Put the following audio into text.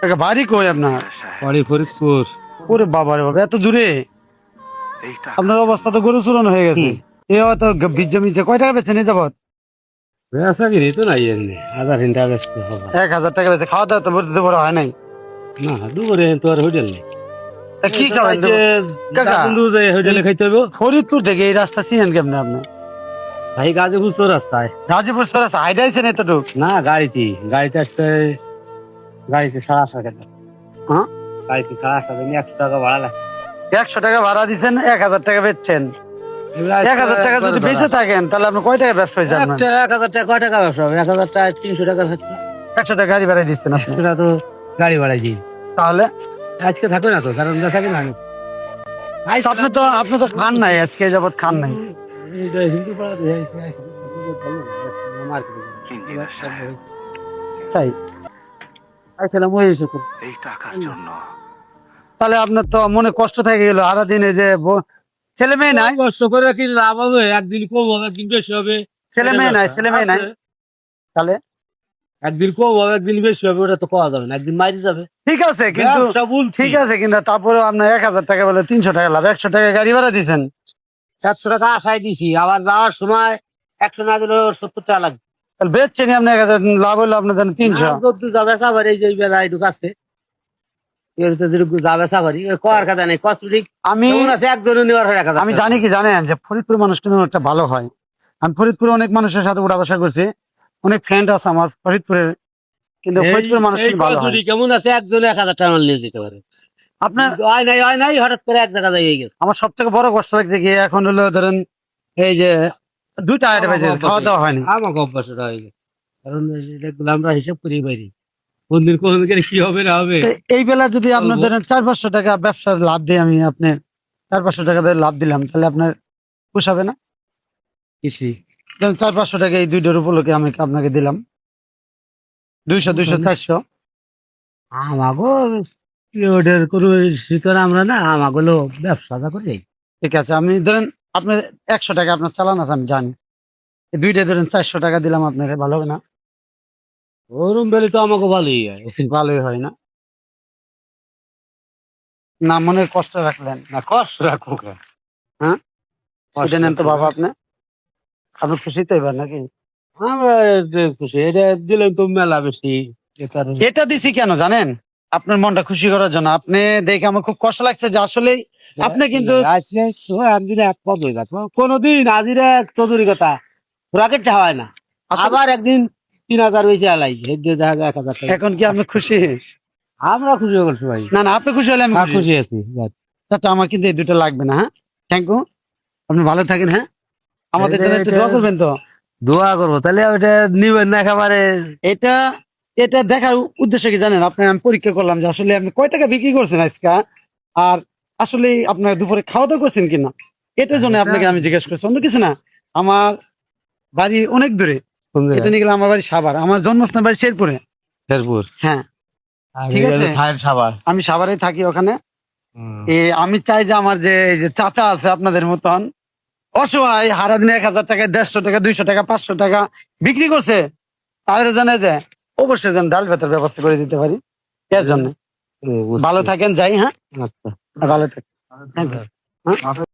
কাকা বাড়ি কই আপনার? বাড়ি ফরিদপুর। ওরে বাবা রে বাবা এত দূরে? আপনার অবস্থা তো গরু চুরন হয়ে গেছে। এ হয়তো বীজ জমিছে কয় টাকা বেছে নিয়ে যাবত বেসা কিনি তো নাই এমনি হাজার ঘণ্টা ব্যস্ত হবা। এক হাজার টাকা বেছে খাওয়া দাওয়া তো বলতে বড় হয় নাই। না দুপুরে তো আর হোটেল নেই। কি যে হোটেলে খাইতে হবে ফরিদপুর থেকে এই রাস্তা চিনেন কেমনে আপনি? ভাই গাজীপুর তো রাস্তায় গাজীপুর সর রাস্তা হাইডাইছেন এতটুক? না গাড়িতে গাড়িতে আসতে গাড়িতে সাড়ে আটশো টাকা হ্যাঁ? গাড়িতে সাড়ে আটশো টাকা একশো টাকা ভাড়া লাগে একশো টাকা ভাড়া দিচ্ছেন এক হাজার টাকা বেচছেন এক হাজার টাকা যদি বেঁচে থাকেন তাহলে আপনি কয় টাকা ব্যবসা আপনার একটা এক হাজার টাকা কয় টাকা ব্যবসা হবে এক হাজার টাকা তিনশো টাকা একশো টাকা গাড়ি ভাড়া দিচ্ছেন আপনি তো গাড়ি ভাড়াই দিই তাহলে আজকে থাকবে না তো কারণ দেখা কি না আপনি তো আপনি তো খান নাই আজকে যাবত খান নাই এইটা তাহলে আপনার তো মনে কষ্ট থেকে গেল আরা দিনে যে ছেলে মেয়ে নাই? কষ্ট করে কি লাভ হবে? একদিন কম হবে একদিন বেশি হবে। ছেলে মেয়ে নাই ছেলে মেয়ে নাই? তাহলে? একদিন কম হবে একদিন বেশি হবে ওটা তো পাওয়া যাবে না একদিন মারি যাবে। ঠিক আছে কিন্তু ঠিক আছে কিন্তু তারপরে আপনার এক হাজার টাকা বলে তিনশো টাকা লাভ একশো টাকা গাড়ি ভাড়া দিচ্ছেন সাতশো টাকা আশায় দিছি আবার যাওয়ার সময় একশো না দিলে সত্তর টাকা লাগবে। বেচছেন আপনি এক হাজার লাভ হলো আপনার জন্য তিনশো। যাবে সাবারি যে বেলা এইটুকু আছে। আমি আছে একজনে নেওয়ার আমি জানি কি জানেন যে ফরিদপুর মানুষ কিন্তু একটা ভালো হয়। আমি ফরিদপুরে অনেক মানুষের সাথে উঠা বসা করছি অনেক ফ্রেন্ড আছে আমার ফরিদপুরের। কিন্তু ফরিদপুর মানুষ ভালো কেমন আছে একজনে এক হাজার টাকা নিয়ে দিতে পারে। আপনার হয় নাই হয় নাই হঠাৎ করে এক জায়গা যাই আমার সব থেকে বড় কষ্ট লাগছে কি এখন হলো ধরেন এই যে দুইটা আইটেম আছে খাওয়া দাওয়া হয়নি। আমাকে অভ্যাস ওটা হয়ে গেছে। কারণ এগুলো আমরা হিসাব করি বাইরে। কোন দিন কোন দিন কি হবে না হবে? তো এই বেলা যদি আপনার ধরেন চার পাঁচশো টাকা ব্যবসার লাভ দিই আমি আপনি চার পাঁচশো টাকা ধরে লাভ দিলাম তাহলে আপনার পোষাবে না? কৃষি। ধরেন চার পাঁচশো টাকা এই দুইটার উপলক্ষে আমি আপনাকে দিলাম। দুইশো দুইশো চারশো। আমাগো ওদের কোনো শীতর আমরা না আমাগুলো ব্যবসা করি। ঠিক আছে আমি ধরেন আপনার একশো টাকা আপনার চালান আছে আমি জানি। দুইটা ধরেন চারশো টাকা দিলাম আপনার ভালো হবে না? ওরম বেলে তো আমাকে ভালোই হয়। ভালোই হয় না। না মনের কষ্ট রাখলেন। না কষ্ট রাখো হ্যাঁ? নেন তো বাবা আপনি। আপনি খুশি তো এবার নাকি? খুশি এটা দিলেন তো মেলা বেশি। এটা দিছি কেন জানেন? আপনার মনটা খুশি করার জন্য আপনি দেখে আমার খুব কষ্ট লাগছে যে আসলে আপনি কিন্তু- তো এক পদ হয়ে গেছে কোনোদিন আজিরে চৌধুরী কথা রাকেট হয় না আবার একদিন তিন হাজার হয়েছে আলাই দেখা যায় এক হাজার এখন কি আপনি খুশি আমরা খুশি হয়ে গেছি ভাই না না আপনি খুশি হলে আমি হ্যাঁ, খুশি আছি। চাচা আমার কিন্তু এই দুটো লাগবে না হ্যাঁ থ্যাংক ইউ আপনি ভালো থাকেন হ্যাঁ আমাদের জন্য একটু দোয়া করবেন তো দোয়া করব তাহলে ওইটা নিবেন না একেবারে এটা এটা দেখার উদ্দেশ্য কি জানেন? আপনি আমি পরীক্ষা করলাম যে আসলে আপনি কয় টাকা বিক্রি করছেন আজকে? আর আসলে আপনার দুপুরে খাওয়া দাওয়া করছেন কিনা? এটার জন্য আপনাকে আমি জিজ্ঞেস করছি অন্য কিছু না। আমার বাড়ি অনেক দূরে। এটা নিয়ে গেলে আমার বাড়ি সাভার। আমার জন্মস্থান বাড়ি শেরপুরে। শেরপুর। হ্যাঁ। ঠিক আছে। সাবার আমি সাভারে থাকি ওখানে। আমি চাই যে আমার যে চাচা আছে আপনাদের মতন অসহায় হারা দিনে এক হাজার টাকা দেড়শো টাকা দুইশো টাকা পাঁচশো টাকা বিক্রি করছে। তাদের জানে যে অবশ্যই যেন ডাল ভাতের ব্যবস্থা করে দিতে পারি। এর জন্য। ভালো থাকেন যাই হ্যাঁ? আচ্ছা। ভালো থাকেন. হ্যাঁ?